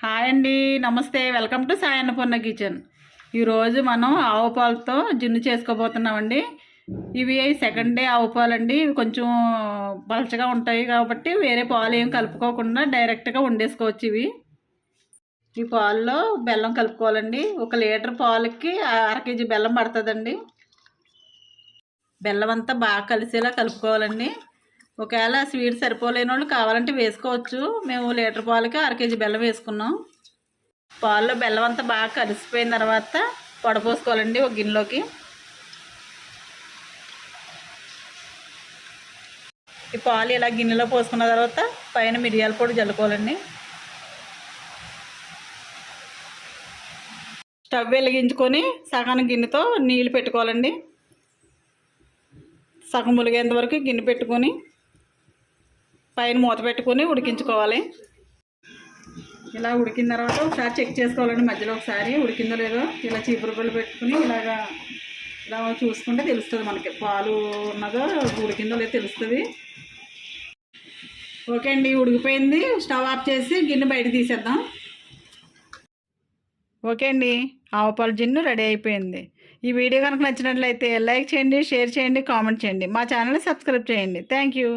Hi అండి నమస్తే. Welcome to Sai Annapurna kitchen. ఈరోజు మనం ఆవు పాలతో జున్ను చేసుకోబోతున్నామండి. ఇవి సెకండ్ డే ఆవు పాలండి. ఇవి కొంచెం పలచగా ఉంటాయి కాబట్టి వేరే పాలు ఏం కలుపుకోకుండా డైరెక్ట్గా వండేసుకోవచ్చు ఇవి. ఈ పాల్లో బెల్లం కలుపుకోవాలండి. ఒక లీటర్ పాలకి అర కేజీ బెల్లం పడుతుందండి. బెల్లం అంతా బాగా కలిసేలా కలుపుకోవాలండి. ఒకవేళ స్వీట్ సరిపోలేని వాళ్ళు కావాలంటే వేసుకోవచ్చు. మేము లీటర్ పాలకి అర కేజీ బెల్లం వేసుకున్నాం. పాల్లో బెల్లం అంతా బాగా కలిసిపోయిన తర్వాత పొడపోసుకోవాలండి ఒక గిన్నెలోకి. ఈ పాలు ఇలా గిన్నెలో పోసుకున్న తర్వాత పైన మిరియాల పొడి జల్లుకోవాలండి స్టవ్ వెలిగించుకొని సగం గిన్నెతో నీళ్ళు పెట్టుకోవాలండి. సగం ములిగేంత వరకు గిన్నె పెట్టుకొని పైన మూత పెట్టుకుని ఉడికించుకోవాలి. ఇలా ఉడికిన తర్వాత ఒకసారి చెక్ చేసుకోవాలండి మధ్యలో ఒకసారి. ఉడికిందో లేదో ఇలా చీపురు పెట్టుకుని ఇలాగా ఇలా చూసుకుంటే తెలుస్తుంది మనకి. పాలు ఉన్నదో ఉడికిందో లేదో తెలుస్తుంది. ఓకే అండి ఉడికిపోయింది. స్టవ్ ఆఫ్ చేసి గిన్నె బయట తీసేద్దాం. ఓకే అండి ఆవుపాలు జిన్ను రెడీ అయిపోయింది. ఈ వీడియో కనుక నచ్చినట్లయితే లైక్ చేయండి షేర్ చేయండి కామెంట్ చేయండి. మా ఛానల్ని సబ్స్క్రైబ్ చేయండి. Thank you.